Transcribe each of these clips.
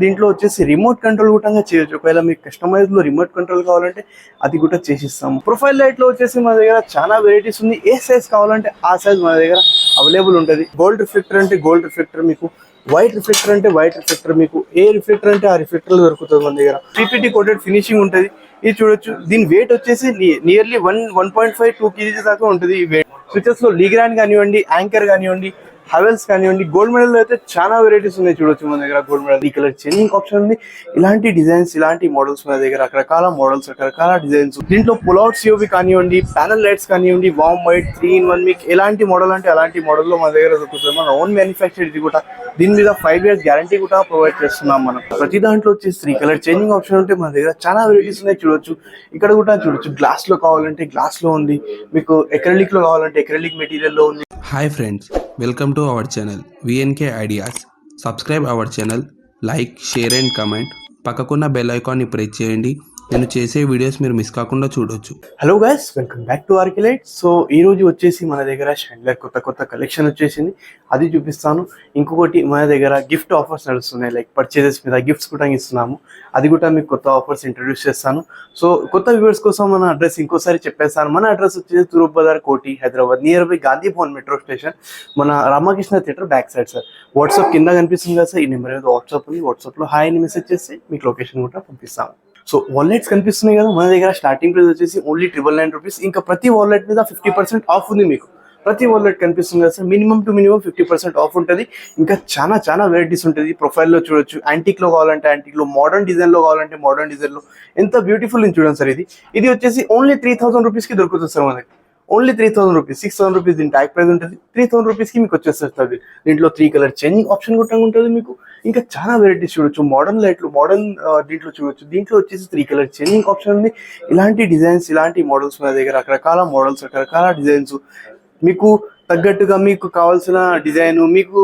దీంట్లో వచ్చేసి remote control కూడా చేయొచ్చు. ఒకవేళ మీకు కస్టమైజ్లో రిమోట్ కంట్రోల్ కావాలంటే అది కూడా చేసిస్తాం ప్రొఫైల్ లైట్లో వచ్చేసి మన దగ్గర చాలా వెరైటీస్ ఉంది. ఏ సైజ్ కావాలంటే ఆ సైజ్ మన దగ్గర అవైలబుల్ ఉంటుంది. గోల్డ్ రిఫ్లెక్టర్ అంటే గోల్డ్ రిఫ్లెక్టర్ మీకు వైట్ రిఫ్లెక్టర్ అంటే వైట్ రిఫ్లెక్టర్ మీకు ఏ రిఫ్లెక్టర్ అంటే ఆ రిఫ్లెక్టర్ దొరుకుతుంది మన దగ్గర. పీపీటీ కోటెడ్ ఫినిషింగ్ ఉంటుంది. ఇది చూడొచ్చు. దీని వెయిట్ వచ్చేసి nearly one one point five two kgs దాకా ఉంటుంది ఈ వెయిట్ స్విచెస్లో లీగ్రాండ్ కానివ్వండి యాంకర్ కానివ్వండి హెవెల్స్ కానివ్వండి గోల్డ్ మెడల్ అయితే చాలా వెరైటీస్ ఉన్నాయి చూడొచ్చు మన దగ్గర గోల్డ్ మెడల్ ఈ కలర్ చేంజింగ్ ఆప్షన్ ఉంది. ఇలాంటి డిజైన్స్ ఇలాంటి మోడల్స్ మన దగ్గర రకరకాల మోడల్స్ రకరకాల డిజైన్స్ దీంట్లో పులౌట్ సిఓవి కానివ్వండి ప్యానల్ లైట్స్ కానివ్వండి warm white three in one మీకు ఎలాంటి మోడల్ అంటే అలాంటి మోడల్లో మన దగ్గర దొరుకుతుంది. మన ఓన్ మ్యానుఫ్యాక్చర్ ఇది కూడా. దీని మీద ఫైవ్ ఇయర్స్ గ్యారంటీ కూడా ప్రొవైడ్ చేస్తున్నాం మనం. ప్రతి దాంట్లో వచ్చేసి త్రీ కలర్ చేంజింగ్ ఆప్షన్ ఉంటే మన దగ్గర చాలా వెరైటీస్ ఉన్నాయి చూడొచ్చు. ఇక్కడ కూడా చూడొచ్చు. గ్లాస్లో కావాలంటే గ్లాస్లో ఉంది. మీకు ఎక్రలిక్లో కావాలంటే ఎక్రలిక్ మెటీరియల్లో ఉంది. Hi friends welcome to our channel VNK ideas subscribe our channel like share and comment పక్కకున్న bell ఐకాన్ని ప్రెస్ చేయండి. నేను చేసే వీడియోస్ మీరు మిస్ కాకుండా చూడొచ్చు. Hello guys welcome back to Arkilight so ఈ రోజు వచ్చేసి మన దగ్గర షైన్లర్ కొత్త కొత్త కలెక్షన్ వచ్చేసింది. అది చూపిస్తాను. ఇంకొకటి మన దగ్గర గిఫ్ట్ ఆఫర్స్ నడుస్తున్నాయి. లైక్ పర్చేజెస్ మీద గిఫ్ట్స్ కూడా ఇస్తున్నాము. అది కూడా మీకు కొత్త ఆఫర్స్ ఇంట్రడ్యూస్ చేస్తాను. సో కొత్త వ్యూవర్స్ కోసం మన అడ్రస్ ఇంకోసారి చెప్పేస్తాను. మన అడ్రస్ వచ్చేసి తూర్పు Bazar Koti Hyderabad near by Gandhi Bhavan metro station మన Ramakrishna theatre back side sir WhatsApp కింద కనిపిస్తుంది కదా సార్ ఈ నెంబర్ ఏదో వాట్సాప్ ఉంది. వాట్సాప్లో హాయ్ అని మెసేజ్ చేసి మీకు లొకేషన్ కూడా పంపిస్తాము. సో వాలెట్స్ కనిపిస్తున్నాయి కదా మన దగ్గర స్టార్టింగ్ ప్రైస్ వచ్చేసి ఓన్లీ ట్రిపుల్ నైన్ రూపీస్ ఇంకా ప్రతి వాలెట్ మీద ఫిఫ్టీ పర్సెంట్ ఆఫ్ ఉంది మీకు. ప్రతి వాలెట్ కనిపిస్తుంది కదా sir minimum to minimum fifty percent off ఉంటుంది. ఇంకా చాలా చాలా వెరైటీస్ ఉంటుంది. ప్రొఫైల్లో చూడొచ్చు. యాంటిక్లో కావాలంటే యాంటిక్లో మోడర్న్ డిజైన్లో కావాలంటే మోడర్న్ డిజైన్లో. ఎంత బ్యూటిఫుల్ ఉంది చూడండి సార్ ఇది. ఇది వచ్చేసి ఓన్లీ త్రీ థౌసండ్ రూపీస్కి దొరుకుతుంది సార్ మనకి. Only three thousand rupees six thousand rupees దీని ట్యాక్ ప్రైస్ ఉంటుంది. త్రీ థౌసండ్ రూపీస్కి మీకు వచ్చేస్తుంది. దీంట్లో త్రీ కలర్ చేంజింగ్ ఆప్షన్ కూడా ఉంటుంది మీకు. ఇంకా చాలా వెరైటీస్ చూడొచ్చు. మోడర్న్ లైట్లు మోడర్న్ దీంట్లో చూడొచ్చు. దీంట్లో వచ్చేసి త్రీ కలర్ చేంజింగ్ ఆప్షన్ ఉంది. ఇలాంటి డిజైన్స్ ఇలాంటి మోడల్స్ మన దగ్గర రకరకాల మోడల్స్ రకరకాల డిజైన్స్ మీకు తగ్గట్టుగా మీకు కావాల్సిన డిజైన్ మీకు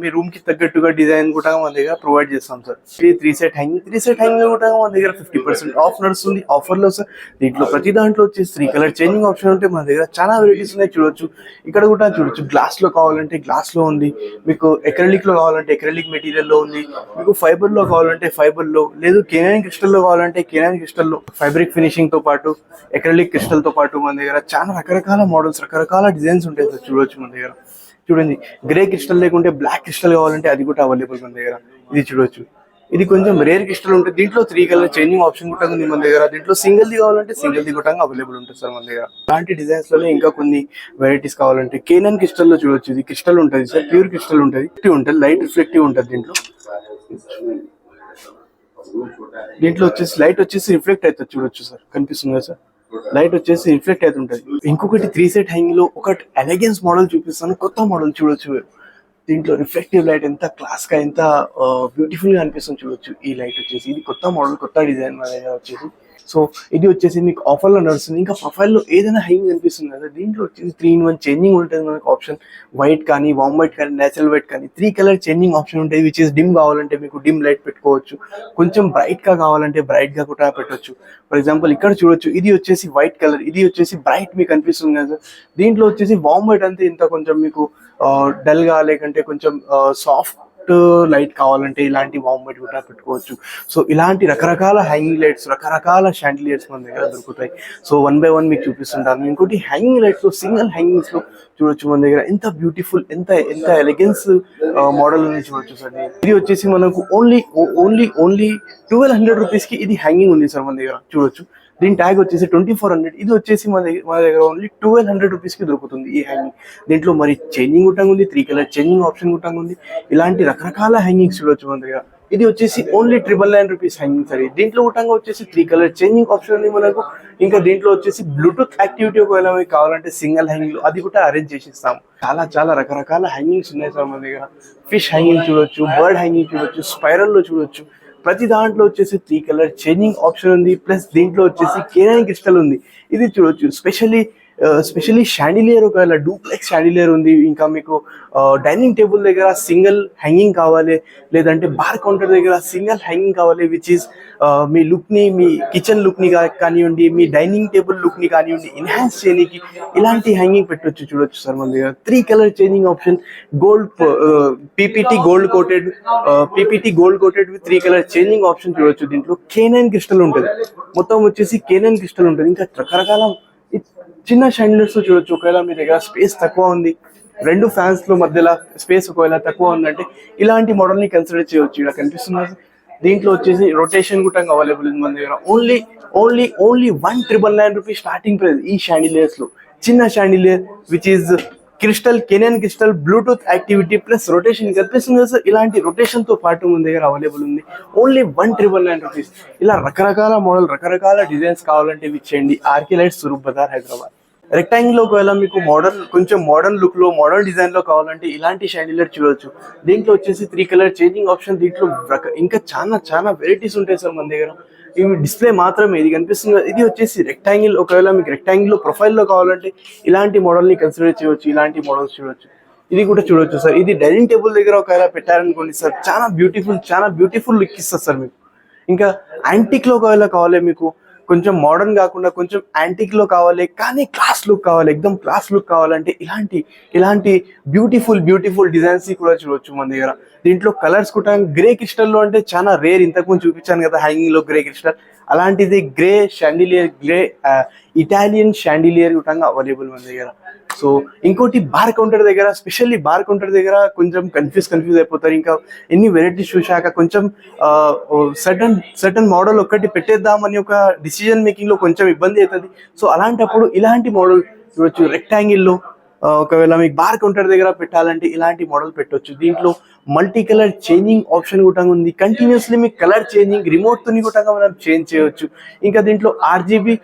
మీ రూమ్కి తగ్గట్టుగా డిజైన్ కూడా మన దగ్గర ప్రొవైడ్ చేస్తాం sir. Three set hang three set hang కూడా మన దగ్గర ఫిఫ్టీ పర్సెంట్ ఆఫ్ నడుస్తుంది. ఆఫర్లో సార్. దీంట్లో ప్రతి దాంట్లో వచ్చేసి త్రీ కలర్ చేంజింగ్ ఆప్షన్ ఉంటే మన దగ్గర చాలా వెరైటీస్ ఉన్నాయి చూడొచ్చు. ఇక్కడ కూడా చూడొచ్చు. గ్లాస్లో కావాలంటే గ్లాస్లో ఉంది. మీకు ఎక్రలిక్లో కావాలంటే ఎక్రలిక్ మెటీరియల్లో ఉంది. మీకు ఫైబర్లో కావాలంటే ఫైబర్లో లేదు కేనైన్ క్రిస్టల్లో కావాలంటే కెనాన్ క్రిస్టల్లో. ఫైబ్రిక్ ఫినిషింగ్తో పాటు ఎక్రలిక్ క్రిస్టల్తో పాటు మన దగ్గర చాలా రకరకాల మోడల్స్ రకరకాల డిజైన్స్ ఉంటాయి సార్ చూడొచ్చు. మన దగ్గర. చూడండి గ్రే క్రిస్టల్ లేకుంటే బ్లాక్ క్రిస్టల్ కావాలంటే అది కూడా అవైలబుల్ మన దగ్గర. ఇది చూడొచ్చు. ఇది కొంచెం రేర్ క్రిస్టల్ ఉంటుంది దీంట్లో త్రీ కలర్ చేంజింగ్ ఆప్షన్ కూడా ఉంది మన దగ్గర. దీంట్లో సింగిల్ ది కావాలంటే సింగిల్ ది కూడా అవైలబుల్ ఉంటుంది సార్ మన దగ్గర. అలాంటి డిజైన్స్లోనే ఇంకా కొన్ని వెరైటీస్ కావాలంటే కేనన్ క్రిస్టల్లో చూడొచ్చు. ఇది క్రిస్టల్ ఉంటుంది సార్. ప్యూర్ క్రిస్టల్ ఉంటుంది. ఉంటుంది. లైట్ రిఫ్లెక్టివ్ ఉంటుంది దీంట్లో. దీంట్లో వచ్చేసి లైట్ వచ్చేసి రిఫ్లెక్ట్ అవుతుంది. చూడొచ్చు సార్. కనిపిస్తుంది సార్? లైట్ వచ్చేసి రిఫ్లెక్ట్ అవుతుంటది. ఇంకొకటి త్రీ సెట్ హ్యాంగ్లో ఒకటి ఎలగెన్స్ మోడల్ చూపిస్తాను. కొత్త మోడల్ చూడొచ్చు. దీంట్లో రిఫ్లెక్టివ్ లైట్ ఎంత క్లాస్గా ఎంత బ్యూటిఫుల్గా అనిపిస్తుంది చూడొచ్చు. ఈ లైట్ వచ్చేసి ఇది కొత్త మోడల్ కొత్త డిజైన్ మన దగ్గర వచ్చేసి. సో ఇది వచ్చేసి మీకు ఆఫర్లో నడుస్తుంది. ఇంకా ప్రొఫైల్లో ఏదైనా హైంగ్ అనిపిస్తుంది కదా దీంట్లో వచ్చేసి త్రీ ఇన్ వన్ చేంజింగ్ ఉంటుంది మనకు ఆప్షన్ వైట్ కానీ వామ్ వైట్ కానీ నేచురల్ వైట్ కానీ త్రీ కలర్ చేంజింగ్ ఆప్షన్ ఉంటుంది విచ్ ఇస్ డిమ్ కావాలంటే మీకు డిమ్ లైట్ పెట్టుకోవచ్చు. కొంచెం బ్రైట్గా కావాలంటే బ్రైట్గా కూడా పెట్టొచ్చు. ఫర్ ఎగ్జాంపుల్ ఇక్కడ చూడొచ్చు ఇది వచ్చేసి వైట్ కలర్ ఇది వచ్చేసి బ్రైట్ మీకు అనిపిస్తుంది కదా. సార్ దీంట్లో వచ్చేసి వామ్ వైట్ అంతే ఇంత కొంచెం మీకు డల్గా లేకంటే కొంచెం సాఫ్ట్ లైట్ కావాలంటే ఇలాంటి వామ్ కూడా పెట్టుకోవచ్చు. సో ఇలాంటి రకరకాల హ్యాంగింగ్ లైట్స్ రకరకాల షాండిలియర్స్ మన దగ్గర దొరుకుతాయి. సో వన్ బై వన్ మీకు చూపిస్తుంటాను. ఇంకోటి హ్యాంగింగ్ లైట్స్లో సింగిల్ హ్యాంగింగ్స్లో చూడొచ్చు మన దగ్గర. ఎంత బ్యూటిఫుల్ ఎంత ఎంత ఎలిగెన్స్ మోడల్ ఉంది చూడొచ్చు సార్. ఇది వచ్చేసి మనకు only only only twelve hundred రూపీస్కి ఇది హ్యాంగింగ్ ఉంది సార్ మన దగ్గర. చూడొచ్చు. దీని ట్యాగ్ వచ్చేసి ట్వంటీ ఫోర్ హండ్రెడ్. ఇది వచ్చేసి మన దగ్గర మన దగ్గర ఓన్లీ ట్వెల్వ్ హండ్రెడ్ రూపీస్కి దొరుకుతుంది ఈ హ్యాంగింగ్ దీంట్లో మరి చేంజింగ్ గుట్టంగా ఉంది త్రీ కలర్ చేంజింగ్ ఆప్షన్ గుట్టంగా ఉంది. ఇలాంటి రకరకాల హ్యాంగింగ్స్ చూడొచ్చు మన దగ్గర. ఇది వచ్చేసి only triple nine rupees hanging సరే. దీంట్లో గుట్టంగా వచ్చేసి త్రీ కలర్ చేంజింగ్ ఆప్షన్ ఉంది మనకు. ఇంకా దీంట్లో వచ్చేసి బ్లూటూత్ యాక్టివిటీ ఒకవేళ మీకు కావాలంటే సింగిల్ హ్యాంగింగ్ అది కూడా అరేంజ్ చేసి ఇస్తాము చాలా చాలా రకరకాల హ్యాంగింగ్స్ ఉన్నాయి సార్ మన దగ్గర. ఫిష్ హ్యాంగింగ్ చూడొచ్చు బర్డ్ హ్యాంగింగ్ చూడొచ్చు స్పైరల్లో చూడొచ్చు. ప్రతి దాంట్లో వచ్చేసి త్రీ కలర్ చేంజింగ్ ఆప్షన్ ఉంది ప్లస్ దీంట్లో వచ్చేసి కేనైన్ క్రిస్టల్ ఉంది. ఇది చూడొచ్చు. స్పెషల్లీ స్పెషల్లీ షాండిలియర్ ఒకవేళ డూప్లెక్స్ షాండిలియర్ ఉంది. ఇంకా మీకు uh, డైనింగ్ టేబుల్ దగ్గర సింగిల్ హ్యాంగింగ్ కావాలి. లేదంటే బార్ కౌంటర్ దగ్గర సింగిల్ హ్యాంగింగ్ కావాలి విచ్ ఈస్ uh, మీ లుక్ని మీ కిచెన్ లుక్ని కానివ్వండి మీ డైనింగ్ టేబుల్ లుక్ని కానివ్వండి ఎన్హాన్స్ చేయడానికి ఇలాంటి హ్యాంగింగ్ పెట్టొచ్చు. చూడొచ్చు సార్ మన దగ్గర. Three colour changing option gold PPT gold coated PPT gold coated with three colour changing option చూడొచ్చు. దీంట్లో కేనైన్ క్రిస్టల్ ఉంటుంది. మొత్తం వచ్చేసి కేనైన్ క్రిస్టల్ ఉంటుంది. ఇంకా రకరకాల చిన్న షైండ్లర్స్ చూడొచ్చు. ఒకవేళ మీ దగ్గర స్పేస్ తక్కువ ఉంది రెండు ఫ్యాన్స్లో మధ్యలో స్పేస్ ఒకవేళ తక్కువ ఉందంటే ఇలాంటి మోడల్ని కన్సిడర్ చేయొచ్చు. ఇక్కడ కనిపిస్తున్నారు దీంట్లో వచ్చేసి రొటేషన్ కూడా అవైలబుల్ ఉంది మన దగ్గర. Only only only one triple nine rupees starting price ఈ షాండిలియర్స్లో. చిన్న chandelier which is crystal K nine crystal Bluetooth activity plus rotation కనిపిస్తుంది కదా సార్? ఇలాంటి రొటేషన్తో పాటు మన దగ్గర అవైలబుల్ ఉంది. Only one triple nine rupees ఇలా రకరకాల మోడల్ రకరకాల డిజైన్స్ కావాలంటే ఇవి ఇచ్చేయండి RK light Swaroop Bazaar Hyderabad rectangle ఒకవేళ మీకు మోడర్న్ కొంచెం మోడర్న్ లుక్లో మోడర్న్ డిజైన్లో కావాలంటే ఇలాంటి షాండిలర్ చూడొచ్చు. దీంట్లో వచ్చేసి త్రీ కలర్ చేంజింగ్ ఆప్షన్ దీంట్లో రక- ఇంకా చాలా చాలా వెరైటీస్ ఉంటాయి సార్ మన దగ్గర. ఇవి డిస్ప్లే మాత్రమే ఇది కనిపిస్తుంది కదా, ఇది వచ్చేసి రెక్టాంగిల్ ఒకవేళ మీకు రెక్టాంగిల్లో కావాలంటే ఇలాంటి మోడల్ని కన్సిడర్ చేయవచ్చు ఇలాంటి మోడల్స్ చూడవచ్చు ఇది కూడా చూడొచ్చు సార్ ఇది డైనింగ్ టేబుల్ దగ్గర ఒకవేళ పెట్టారనుకోండి సార్ చాలా బ్యూటిఫుల్ చాలా బ్యూటిఫుల్ లుక్ ఇస్తుంది సార్ మీకు. ఇంకా యాంటిక్లో ఒకవేళ కావాలి మీకు కొంచెం మోడర్న్ కాకుండా కొంచెం యాంటిక్లో కావాలి కానీ క్లాస్ లుక్ కావాలి ఎక్దమ్ క్లాస్ లుక్ కావాలంటే ఇలాంటి ఇలాంటి బ్యూటిఫుల్ బ్యూటిఫుల్ డిజైన్స్ కూడా చూడొచ్చు మన దగ్గర. దీంట్లో కలర్స్ కూడా గ్రే క్రిస్టల్లో అంటే చాలా రేర్ ఇంతకుముందు చూపించాను కదా హ్యాంగింగ్లో గ్రే క్రిస్టల్ అలాంటిది grey chandelier grey Italian chandelier కూడా అవైలబుల్ మన దగ్గర. సో ఇంకోటి బార్ కౌంటర్ దగ్గర స్పెషల్లీ బార్ కౌంటర్ దగ్గర కొంచెం కన్ఫ్యూజ్ కన్ఫ్యూజ్ అయిపోతారు. ఇంకా ఎన్ని వెరైటీస్ చూశాక కొంచెం సడన్ సడన్ మోడల్ ఒక్కటి పెట్టేద్దామని ఒక డిసిజన్ మేకింగ్లో కొంచెం ఇబ్బంది అవుతుంది. సో అలాంటప్పుడు ఇలాంటి మోడల్ చూడొచ్చు. రెక్టాంగిల్లో ఒకవేళ మీకు బార్ కౌంటర్ దగ్గర పెట్టాలంటే ఇలాంటి మోడల్ పెట్టొచ్చు. దీంట్లో మల్టీ కలర్ చేంజింగ్ ఆప్షన్ కూడా ఉంది. కంటిన్యూస్లీ మీకు కలర్ చేంజింగ్ రిమోట్ తోని కూడా మనం చేంజ్ చేయొచ్చు. ఇంకా దీంట్లో RGB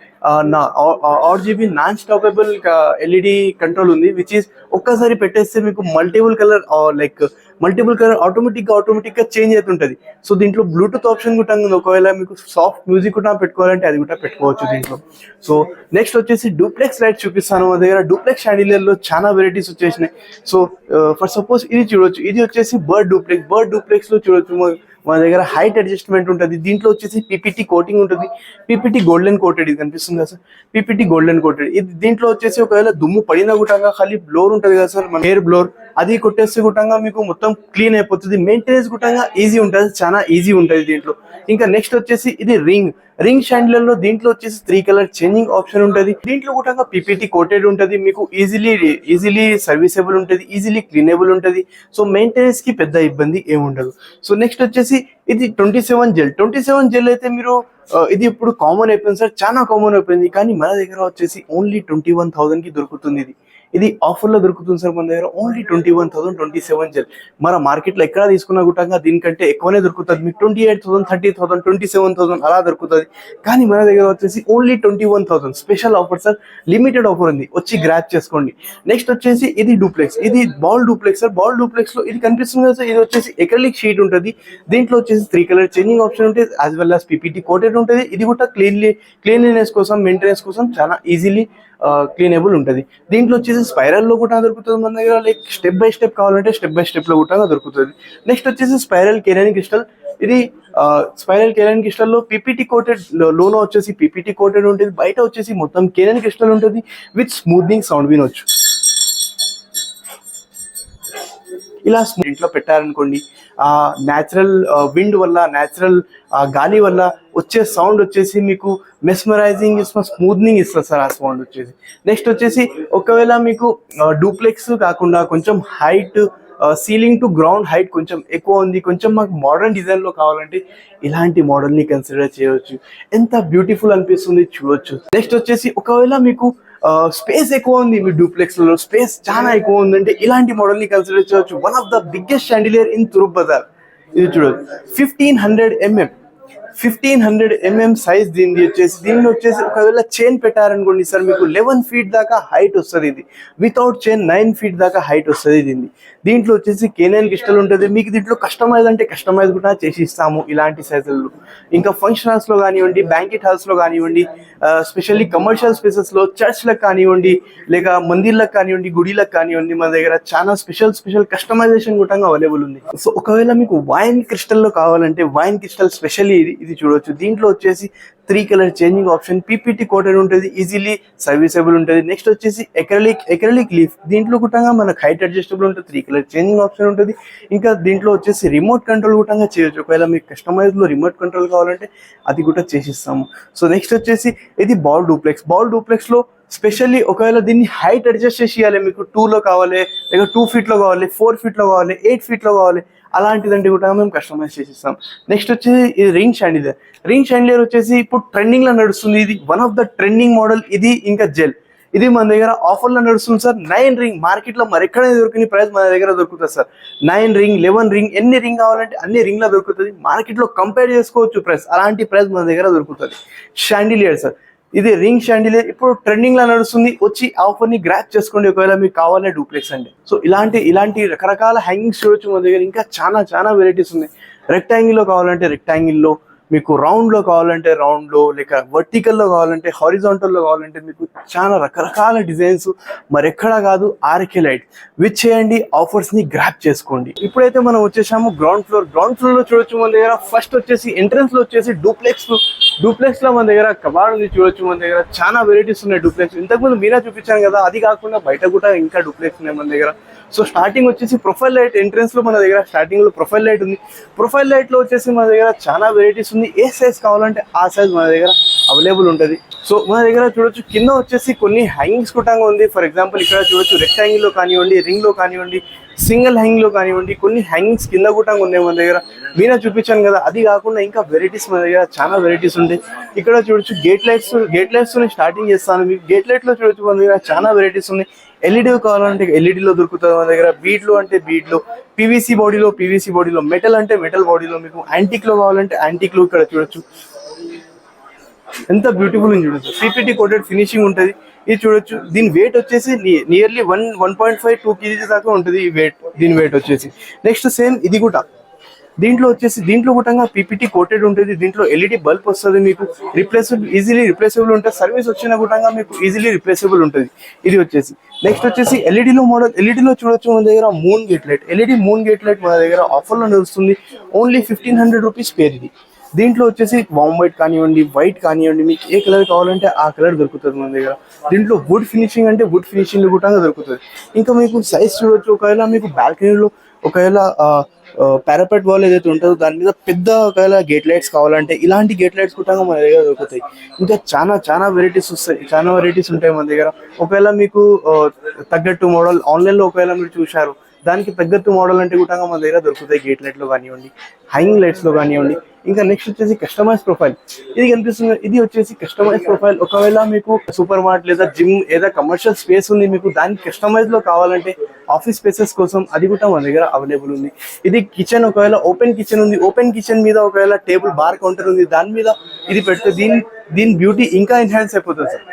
RGB non stoppable LED control ఉంది విచ్ ఈస్ ఒక్కసారి పెట్టేస్తే మీకు multiple colour like multiple colour ఆటోమేటిక్గా ఆటోమేటిక్గా చేంజ్ అవుతుంటది సో దీంట్లో బ్లూటూత్ ఆప్షన్ కూడా ఉంది ఒకవేళ మీకు సాఫ్ట్ మ్యూజిక్ కూడా పెట్టుకోవాలంటే అది కూడా పెట్టుకోవచ్చు దీంట్లో. సో నెక్స్ట్ వచ్చేసి డూప్లెక్స్ లైట్ చూపిస్తాను. మా దగ్గర డూప్లెక్స్ షాండిలియర్లో చాలా వెరైటీస్ వచ్చేసినాయి. సో ఫర్ సపోజ్ ఇది చూడొచ్చు. ఇది వచ్చేసి బర్డ్ డూప్లెక్స్ బర్డ్ డూప్లెక్స్లో చూడొచ్చు. మా- మన దగ్గర హైట్ అడ్జస్ట్మెంట్ ఉంటుంది. దీంట్లో వచ్చేసి పీపీటీ కోటింగ్ ఉంటుంది. పీపీటీ గోల్డెన్ కోటెడ్ ఇది కనిపిస్తుంది కదా సార్? పీపీటీ గోల్డెన్ కోటెడ్ ఇది దీంట్లో వచ్చేసి ఒకవేళ దుమ్ము పడిన కూడా ఖాళీ బ్లోర్ ఉంటుంది కదా సార్? మన హెయిర్ బ్లోర్ అది కొట్టేస్తే గుట్టంగా మీకు మొత్తం క్లీన్ అయిపోతుంది. మెయింటెనెన్స్ గుట్టంగా ఈజీ ఉంటుంది. చాలా ఈజీ ఉంటుంది దీంట్లో. ఇంకా నెక్స్ట్ వచ్చేసి ఇది రింగ్ రింగ్ షాండిలర్లో దీంట్లో వచ్చేసి త్రీ కలర్ చేంజింగ్ ఆప్షన్ ఉంటుంది. దీంట్లో కూడా పీపీటీ కోటెడ్ ఉంటుంది. మీకు ఈజీలీ ఈజీలీ సర్వీసబుల్ ఉంటుంది. ఈజీలీ క్లీనబుల్ ఉంటుంది. సో మెయింటెనెన్స్కి పెద్ద ఇబ్బంది ఏముండదు సో నెక్స్ట్ వచ్చేసి ఇది ట్వంటీ సెవెన్ జెల్ ట్వంటీ సెవెన్ జెల్ అయితే మీరు ఇది ఇప్పుడు కామన్ అయిపోయింది సార్. చాలా కామన్ అయిపోయింది. కానీ మన దగ్గర వచ్చేసి ఓన్లీ ట్వంటీ వన్ థౌసండ్కి దొరుకుతుంది ఇది. ఇది ఆఫర్లో దొరుకుతుంది సార్ మన దగ్గర. Only twenty one thousand twenty seven gel. మన మార్కెట్లో ఎక్కడ తీసుకున్నా కూడా దీనికంటే ఎక్కువనే దొరుకుతుంది. మీకు twenty eight thousand thirty thousand twenty seven thousand అలా దొరుకుతుంది. కానీ మన దగ్గర వచ్చేసి only twenty one thousand special offer sir. Limited offer ఉంది. వచ్చి గ్రాప్ చేసుకోండి. నెక్స్ట్ వచ్చేసి ఇది డూప్లెక్స్ ఇది బాల్ డూప్లెక్స్ సార్. బాల్ డూప్లెక్స్లో ఇది కనిపిస్తుంది కదా సార్. ఇది వచ్చేసి ఎకలిక్ షీట్ ఉంటుంది. దీంట్లో వచ్చేసి త్రీ కలర్ చేంజింగ్ ఆప్షన్ ఉంటుంది. As well as PPT coated ఉంటుంది. ఇది కూడా క్లీన్లీ క్లీన్లీనెస్ కోసం మెయింటెనెన్స్ కోసం చాలా ఈజీలీ క్లీనబుల్ uh, ఉంటుంది. దీంట్లో వచ్చేసి స్పైరల్లో కూడా దొరుకుతుంది మన దగ్గర. లైక్ స్టెప్ బై స్టెప్ కావాలంటే స్టెప్ బై స్టెప్లో కూడా దొరుకుతుంది. నెక్స్ట్ వచ్చేసి స్పైరల్ కెరియన్ క్రిస్టల్ ఇది స్పైరల్ కెరియన్ క్రిస్టల్లో పీపీటీ కోటెడ్ లోన వచ్చేసి పీపీటీ కోటెడ్ ఉంటుంది. బయట వచ్చేసి మొత్తం కేరన్ క్రిస్టల్ ఉంటుంది విత్ స్మూత్నింగ్ సౌండ్ వినొచ్చు ఇలా ఇంట్లో పెట్టారనుకోండి ఆ న్యాచురల్ విండ్ వల్ల న్యాచురల్ గాలి వల్ల వచ్చే సౌండ్ వచ్చేసి మీకు మెస్మరైజింగ్ స్మూత్నింగ్ ఇస్తుంది సార్ ఆ సౌండ్ వచ్చేసి. నెక్స్ట్ వచ్చేసి ఒకవేళ మీకు డూప్లెక్స్ కాకుండా కొంచెం height ceiling to ground height కొంచెం ఎక్కువ ఉంది కొంచెం మాకు మోడర్న్ డిజైన్లో కావాలంటే ఇలాంటి మోడల్ని కన్సిడర్ చేయవచ్చు. ఎంత బ్యూటిఫుల్ అనిపిస్తుంది చూడొచ్చు. నెక్స్ట్ వచ్చేసి ఒకవేళ మీకు స్పేస్ ఎక్కువ ఉంది మీ డూప్లెక్స్లో స్పేస్ చాలా ఎక్కువ ఉందంటే ఇలాంటి మోడల్ని కన్సిడర్ చేయవచ్చు one of the biggest chandelier in Troop Bazaar ఇది చూడొచ్చు fifteen hundred MM fifteen hundred MM size దీనిది వచ్చేసి. దీనిలో వచ్చేసి ఒకవేళ చైన్ పెట్టారనుకోండి సార్ మీకు లెవెన్ ఫీట్ దాకా హైట్ వస్తుంది ఇది. వితౌట్ చైన్ నైన్ ఫీట్ దాకా హైట్ వస్తుంది దీన్ని దీంట్లో వచ్చేసి కేనైన్ క్రిస్టల్ ఉంటుంది. మీకు దీంట్లో కస్టమైజ్ అంటే కస్టమైజ్ కూడా చేసి ఇస్తాము ఇలాంటి సైజుల్లో ఇంకా ఫంక్షన్ హాల్స్లో కానివ్వండి బ్యాంకెట్ హాల్స్లో కానివ్వండి స్పెషల్లీ కమర్షియల్ స్పేసెస్లో చర్చ్లకు కానివ్వండి లేక మందిర్లకు కానివ్వండి గుడిలకు కానివ్వండి మన దగ్గర చాలా స్పెషల్ స్పెషల్ కస్టమైజేషన్ కూడా అవైలబుల్ ఉంది. సో ఒకవేళ మీకు వైన్ క్రిస్టల్లో కావాలంటే వైన్ క్రిస్టల్ స్పెషల్లీ ఇది ఇది చూడొచ్చు. దీంట్లో వచ్చేసి three colour changing option PPT coated ఉంటుంది ఈజీలీ సర్వీసబుల్ ఉంటుంది. నెక్స్ట్ వచ్చేసి ఎకరలిక్ ఎకరలిక్ లీఫ్ దీంట్లో కూడా మనకు హైట్ అడ్జస్టబుల్ ఉంటుంది త్రీ కలర్ చేంజింగ్ ఆప్షన్ ఉంటుంది. ఇంకా దీంట్లో వచ్చేసి రిమోట్ కంట్రోల్ కూడా చేయొచ్చు. ఒకవేళ మీకు కస్టమైజ్లో రిమోట్ కంట్రోల్ కావాలంటే అది కూడా చేసిస్తాము. సో నెక్స్ట్ వచ్చేసి ఇది బాల్ డూప్లెక్స్ బాల్ డూప్లెక్స్లో స్పెషల్లీ ఒకవేళ దీన్ని హైట్ అడ్జస్ట్ చేసి ఇవ్వాలి మీకు టూలో కావాలి లేక టూ ఫీట్లో కావాలి ఫోర్ ఫీట్లో కావాలి ఎయిట్ ఫీట్లో కావాలి అలాంటిదంటే కూడా మేము కస్టమైజ్ చేసిస్తాం. నెక్స్ట్ వచ్చేసి ఇది రింగ్ షాండిలియర్ రింగ్ షాండిలియర్ వచ్చేసి ఇప్పుడు ట్రెండింగ్లో నడుస్తుంది. ఇది one of the trending model ఇది ఇంకా జెల్ ఇది మన దగ్గర ఆఫర్లో నడుస్తుంది సార్ నైన్ రింగ్ మార్కెట్లో మరి ఎక్కడ దొరికిన ప్రైస్ మన దగ్గర దొరుకుతుంది sir nine ring eleven ring ఎన్ని రింగ్ కావాలంటే అన్ని రింగ్లో దొరుకుతుంది. మార్కెట్లో కంపేర్ చేసుకోవచ్చు ప్రైస్ అలాంటి ప్రైస్ మన దగ్గర దొరుకుతుంది. షాండిలియర్ సార్ ఇది రింగ్ షాండిలే. ఇప్పుడు ట్రెండింగ్ లా నడుస్తుంది. వచ్చి ఆఫర్ని గ్రాప్ చేసుకోండి. ఒకవేళ మీకు కావాలనే డూప్లెక్స్ అండి. సో ఇలాంటి ఇలాంటి రకరకాల హ్యాంగింగ్స్ చూడొచ్చు మన దగ్గర. ఇంకా చాలా చాలా వెరైటీస్ ఉన్నాయి. రెక్టాంగిల్లో కావాలంటే రెక్టాంగిల్లో మీకు రౌండ్లో కావాలంటే రౌండ్లో లేక వర్టికల్లో కావాలంటే హారిజాంటల్లో కావాలంటే మీకు చాలా రకరకాల డిజైన్స్ మరెక్కడా కాదు ఆర్కే లైట్ విచ్ చేయండి ఆఫర్స్ని గ్రాప్ చేసుకోండి. ఇప్పుడైతే మనం వచ్చేసాము గ్రౌండ్ ఫ్లోర్ గ్రౌండ్ ఫ్లోర్లో చూడొచ్చు మన దగ్గర ఫస్ట్ వచ్చేసి ఎంట్రన్స్లో వచ్చేసి డూప్లెక్స్ డూప్లెక్స్లో మన దగ్గర కబాడ్ ఉంది చూడొచ్చు మన దగ్గర. చాలా వెరైటీస్ ఉన్నాయి డూప్లెక్స్ ఇంతకుముందు మీరే చూపించాను కదా అది కాకుండా బయట కూడా ఇంకా డూప్లెక్స్ ఉన్నాయి మన దగ్గర. సో స్టార్టింగ్ వచ్చేసి ప్రొఫైల్ లైట్ ఎంట్రన్స్లో మన దగ్గర స్టార్టింగ్లో ప్రొఫైల్ లైట్ ఉంది. ప్రొఫైల్ లైట్లో వచ్చేసి మన దగ్గర చాలా వెరైటీస్ వస్తుంది. ఏ సైజ్ కావాలంటే ఆ సైజ్ మన దగ్గర అవైలబుల్ ఉంటుంది. సో మన దగ్గర చూడొచ్చు కింద వచ్చేసి కొన్ని హ్యాంగింగ్స్ కూడా ఉంది. ఫర్ ఎగ్జాంపుల్ ఇక్కడ చూడొచ్చు రెక్టాంగిల్లో కానివ్వండి రింగ్లో కానివ్వండి సింగిల్ హ్యాంగింగ్లో కానివ్వండి కొన్ని హ్యాంగింగ్స్ కింద కూడా ఉన్నాయి మన దగ్గర. మీరే చూపించాను కదా అది కాకుండా ఇంకా వెరైటీస్ మన దగ్గర చాలా వెరైటీస్ ఉంటాయి. ఇక్కడ చూడొచ్చు gate lights gate lights starting చేస్తాను. మీకు గేట్ లైట్లో చూడొచ్చు మన దగ్గర చాలా వెరైటీస్ ఉన్నాయి. ఎల్ఈడి కావాలంటే ఎల్ఈడిలో దొరుకుతుంది మన దగ్గర. బీట్లో అంటే బీట్లు పీవీసీ బాడీలో పీవీసీ బాడీలో మెటల్ అంటే మెటల్ బాడీలో మీకు యాంటిక్లో కావాలంటే యాంటిక్లో ఇక్కడ చూడొచ్చు. ఎంత బ్యూటిఫుల్ ఉంది చూడొచ్చు పీపీటీ కోటెడ్ ఫినిషింగ్ ఉంటుంది. ఇది చూడొచ్చు. దీని వెయిట్ వచ్చేసి nearly one one point five two KGs దాకా ఉంటుంది ఈ వెయిట్ దీని వెయిట్ వచ్చేసి. నెక్స్ట్ సేమ్ ఇది కూడా. దీంట్లో వచ్చేసి దీంట్లో కూడా పీపీటీ కోటెడ్ ఉంటుంది. దీంట్లో ఎల్ఈడి బల్బ్ వస్తుంది మీకు. రిప్లేసబుల్ ఈజీలీ రిప్లేసబుల్ ఉంటుంది సర్వీస్ వచ్చిన కూడా మీకు ఈజీలీ రిప్లేసబుల్ ఉంటుంది. ఇది వచ్చేసి. నెక్స్ట్ వచ్చేసి ఎల్ఈడిలో మోడల్ ఎల్ఈడిలో చూడొచ్చు మన దగ్గర moon gate light LED moon gate light మన దగ్గర ఆఫర్లో నడుస్తుంది only fifteen hundred rupees pair ఇది దీంట్లో వచ్చేసి వామ్ వైట్ కానివ్వండి వైట్ కానివ్వండి మీకు ఏ కలర్ కావాలంటే ఆ కలర్ దొరుకుతుంది మన దగ్గర. దీంట్లో వుడ్ ఫినిషింగ్ అంటే వుడ్ ఫినిషింగ్ కూడా దొరుకుతుంది. ఇంకా మీకు సైజ్ చూడొచ్చు. ఒకవేళ మీకు బాల్కనీలో ఒకవేళ పారాపెట్ వాల్ ఏదైతే ఉంటుందో దాని మీద పెద్ద ఒకవేళ గేట్ లైట్స్ కావాలంటే ఇలాంటి గేట్ లైట్స్ కూడా మన దగ్గర దొరుకుతాయి. ఇంకా చాలా చాలా వెరైటీస్ వస్తాయి. చాలా వెరైటీస్ ఉంటాయి మన దగ్గర. ఒకవేళ మీకు తగ్గట్టు మోడల్ ఆన్లైన్లో ఒకవేళ మీరు చూశారు దానికి తగ్గట్టు మోడల్ అంటే కూడా మన దగ్గర దొరుకుతాయి గేట్ లైట్లో కానివ్వండి హ్యాంగింగ్ లైట్స్లో కానివ్వండి. ఇంకా నెక్స్ట్ వచ్చేసి కస్టమైజ్ ప్రొఫైల్ ఇది కనిపిస్తుంది. ఇది వచ్చేసి కస్టమైజ్ ప్రొఫైల్ ఒకవేళ మీకు సూపర్ మార్ట్ లేదా జిమ్ లేదా కమర్షియల్ స్పేస్ ఉంది మీకు దానికి కస్టమైజ్లో కావాలంటే ఆఫీస్ స్పేసెస్ కోసం అది కూడా మన దగ్గర అవైలబుల్ ఉంది. ఇది కిచెన్ ఒకవేళ ఓపెన్ కిచెన్ ఉంది. ఓపెన్ కిచెన్ మీద ఒకవేళ టేబుల్ బార్ కౌంటర్ ఉంది దాని మీద ఇది పెడితే దీని దీని బ్యూటీ ఇంకా ఎన్హాన్స్ అయిపోతుంది సార్.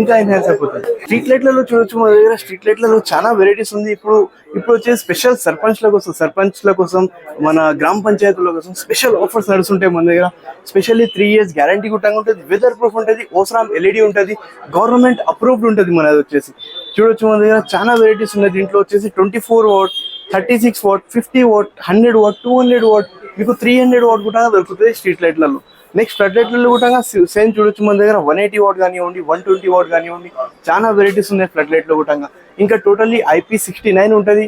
ఇంకా ఎన్హాన్స్ అయిపోతుంది. స్ట్రీట్ లైట్లలో చూడొచ్చు. మన దగ్గర స్ట్రీట్ లైట్లలో చాలా వెరైటీస్ ఉంది. ఇప్పుడు ఇప్పుడు వచ్చేసి స్పెషల్ సర్పంచ్ల కోసం సర్పంచ్ల కోసం మన గ్రామ పంచాయతీల కోసం స్పెషల్ ఆఫర్స్ ఉంటాయి మన దగ్గర. స్పెషల్లీ త్రీ ఇయర్స్ గ్యారంటీ కూడా ఉంటుంది వెదర్ ప్రూఫ్ ఉంటుంది ఓసరామ్ ఎల్ఈడి ఉంటుంది గవర్నమెంట్ అప్రూవ్డ్ ఉంటుంది మనది వచ్చేసి. చూడొచ్చు మన దగ్గర చాలా వెరైటీస్ ఉన్నాయి. దీంట్లో వచ్చేసి twenty four watt thirty six watt fifty watt hundred watt two hundred watt మీకు త్రీ హండ్రెడ్ వాట్ కూడా దొరుకుతుంది స్ట్రీట్ లైట్లలో నెక్స్ట్ ఫ్లడ్ లైట్లలో కూడా సేమ్ చూడొచ్చు మన దగ్గర వన్ ఎయిటీ వాట్ కానివ్వండి వన్ ట్వంటీ వాట్ కానివ్వండి చాలా వెరైటీస్ ఉన్నాయి ఫ్లడ్ లైట్లో కూడా ఇంకా టోటల్లీ ఐపీ సిక్స్టీ నైన్ ఉంటుంది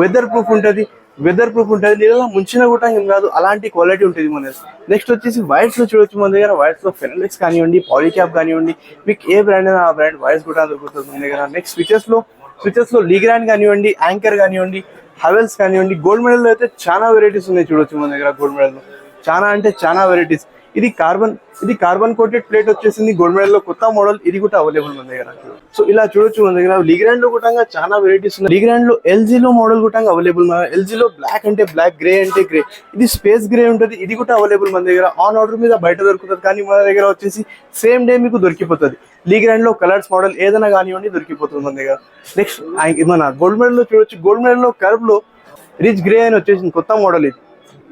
వెదర్ ప్రూఫ్ ఉంటుంది వెదర్ ప్రూఫ్ ఉంటుంది నీళ్ళలో ముంచిన కూడా ఏం కాదు అలాంటి క్వాలిటీ ఉంటుంది మన నెక్స్ట్ వచ్చేసి వైర్స్లో చూడొచ్చు మన దగ్గర. వైర్స్లో ఫెనలిక్స్ కానివ్వండి పాలిక్యాప్ కానివ్వండి మీకు ఏ బ్రాండ్ అయినా ఆ బ్రాండ్ వైర్స్ కూడా దొరుకుతుంది మన దగ్గర. నెక్స్ట్ స్విచెస్లో స్విచెస్లో లీగ్రాండ్ కానివ్వండి యాంకర్ కానివ్వండి హవెల్స్ కానివ్వండి గోల్డ్ మెడల్లో అయితే చాలా వెరైటీస్ ఉన్నాయి చూడొచ్చు మన దగ్గర గోల్డ్ మెడల్లో. చాలా అంటే చాలా వెరైటీస్ ఇది కార్బన్ ఇది కార్బన్ కోటెడ్ ప్లేట్ వచ్చేసింది గోల్డ్ మెడల్లో కొత్త మోడల్ ఇది కూడా అవైలబుల్ మన దగ్గర. సో ఇలా చూడొచ్చు మన దగ్గర. లీగ్రాండ్లో కూడా చాలా వెరైటీస్ ఉన్నాయి. లీగ్రాండ్లో ఎల్జీ లో మోడల్ కూడా అవైలబుల్ మన ఎల్జీ లో బ్లాక్ అంటే బ్లాక్ గ్రే అంటే గ్రే ఇది స్పేస్ గ్రే ఉంటుంది. ఇది కూడా అవైలబుల్ మన దగ్గర. ఆన్ ఆర్డర్ మీద బయట దొరుకుతుంది. కానీ మన దగ్గర వచ్చేసి సేమ్ డే మీకు దొరికిపోతుంది. లీగ్రాండ్లో కలర్స్ మోడల్ ఏదైనా కానివ్వండి దొరికిపోతుంది మన దగ్గర. నెక్స్ట్ మన గోల్డ్ మెడల్లో చూడొచ్చు. గోల్డ్ మెడల్లో కర్వ్లో రిచ్ గ్రే అని వచ్చేసింది. కొత్త మోడల్ ఇది.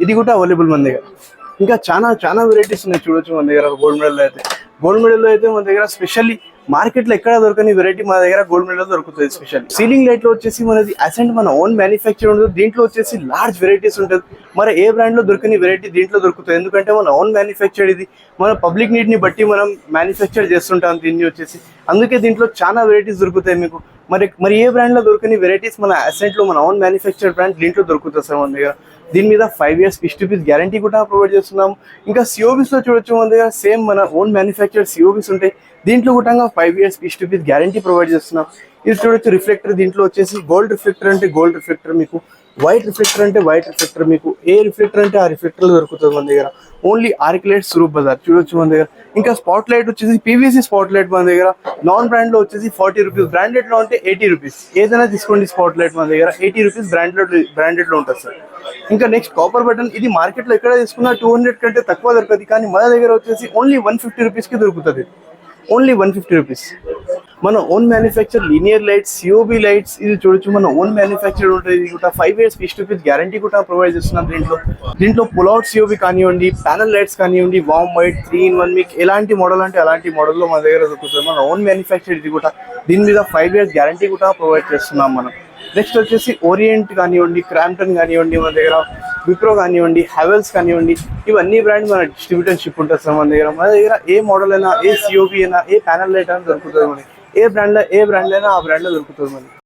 ఇది కూడా అవైలబుల్ మన దగ్గర. ఇంకా చాలా చాలా వెరైటీస్ ఉన్నాయి చూడొచ్చు మన దగ్గర గోల్డ్ మెడల్ అయితే. గోల్డ్ మెడల్లో అయితే మన దగ్గర స్పెషల్లీ మార్కెట్లో ఎక్కడ దొరకని వెరైటీ మన దగ్గర గోల్డ్ మెడల్ దొరుకుతుంది స్పెషల్ సీలింగ్ లైట్లో వచ్చేసి మనది అసెంట్ మన ఓన్ మ్యానుఫ్యాక్చర్ ఉంటుంది. దీంట్లో వచ్చేసి లార్జ్ వెరైటీస్ ఉంటుంది. మరి ఏ బ్రాండ్లో దొరకని వెరైటీ దీంట్లో దొరుకుతుంది? ఎందుకంటే మన ఓన్ మ్యానుఫ్యాక్చర్ ఇది. మన పబ్లిక్ నీడ్ని బట్టి మనం మ్యానుఫ్యాక్చర్ చేస్తుంటాం దీన్ని వచ్చేసి. అందుకే దీంట్లో చాలా వెరైటీస్ దొరుకుతాయి మీకు. మరి మరి ఏ బ్రాండ్లో దొరకని వెరైటీస్ మన అసెంట్లో మన ఓన్ మ్యానుఫ్యాక్చర్ బ్రాండ్ దీంట్లో దొరుకుతుంది సార్ మన దగ్గర? దీని మీద five years fifty rupees guarantee కూడా ప్రొవైడ్ చేస్తున్నాం ఇంకా సిఓబిస్లో చూడొచ్చు మన దగ్గర సేమ్ మన ఓన్ మ్యానుఫ్యాక్చర్ సిఓబిస్ ఉంటాయి. దీంట్లో కూడా five years fifty rupees guarantee provide చేస్తున్నాం. ఇది చూడొచ్చు రిఫ్లెక్టర్ దీంట్లో వచ్చేసి గోల్డ్ రిఫ్లెక్టర్ అంటే గోల్డ్ రిఫ్లెక్టర్ మీకు. వైట్ రిఫ్లెక్టర్ అంటే వైట్ రిఫ్లెక్టర్ మీకు ఏ రిఫ్లెక్టర్ అంటే ఆ రిఫ్లెక్టర్ దొరుకుతుంది మన దగ్గర? ఓన్లీ ఆర్కిలైట్ స్వరూప్ బజార్ చూడొచ్చు మన దగ్గర. ఇంకా స్పాట్ లైట్ వచ్చేసి పీవీసీ స్పాట్ లైట్ మన దగ్గర. నాన్ బ్రాండ్లో వచ్చేసి ఫార్టీ రూపీస్ బ్రాండెడ్లో అంటే ఎయిటీ రూపీస్ ఏదైనా తీసుకోండి స్పాట్ లైట్ మన దగ్గర. ఎయిటీ రూపీస్ బ్రాండెడ్ బ్రాండెడ్లో ఉంటుంది సార్. ఇంకా నెక్స్ట్ కాపర్ బటన్ ఇది మార్కెట్లో ఎక్కడ తీసుకున్నా టూ హండ్రెడ్ కంటే తక్కువ దొరకదు కానీ మన దగ్గర వచ్చేసి ఓన్లీ వన్ ఫిఫ్టీ రూపీస్కి దొరుకుతుంది. ఓన్లీ వన్ ఫిఫ్టీ రూపీస్ మన own manufacture linear lights COB lights ఇది చూడొచ్చు. మన ఓన్ మ్యానుఫ్యాక్చర్ ఉంటుంది ఇది కూడా five years fifty rupees guarantee కూడా ప్రొవైడ్ చేస్తున్నాం దీంట్లో. దీంట్లో పుల్అవుట్ సిఓబి కానివ్వండి ప్యానల్ లైట్స్ కానివ్వండి warm white three in one మీకు ఎలాంటి మోడల్ అంటే అలాంటి మోడల్లో మన దగ్గర దొరుకుతుంది. మన ఓన్ మ్యానుఫ్యాక్చర్ ఇది కూడా. దీని మీద ఫైవ్ ఇయర్స్ గ్యారంటీ కూడా ప్రొవైడ్ చేస్తున్నాం మనం. నెక్స్ట్ వచ్చేసి ఓరియంట్ కానివ్వండి క్రాంప్టన్ కానివ్వండి మన దగ్గర విప్రో కానివ్వండి హ్యావెల్స్ కానివ్వండి ఇవన్నీ బ్రాండ్ మన డిస్ట్రిబ్యూటర్షిప్ ఉంటుంది సార్ మన దగ్గర. మన దగ్గర ఏ మోడల్ అయినా ఏ సిఓబి అయినా ఏ ప్యానల్ లైట్ అయినా దొరుకుతుంది మనకి. ఏ బ్రాండ్ ఏ బ్రాండ్ అయినా ఆ బ్రాండ్లో దొరుకుతుంది మనకి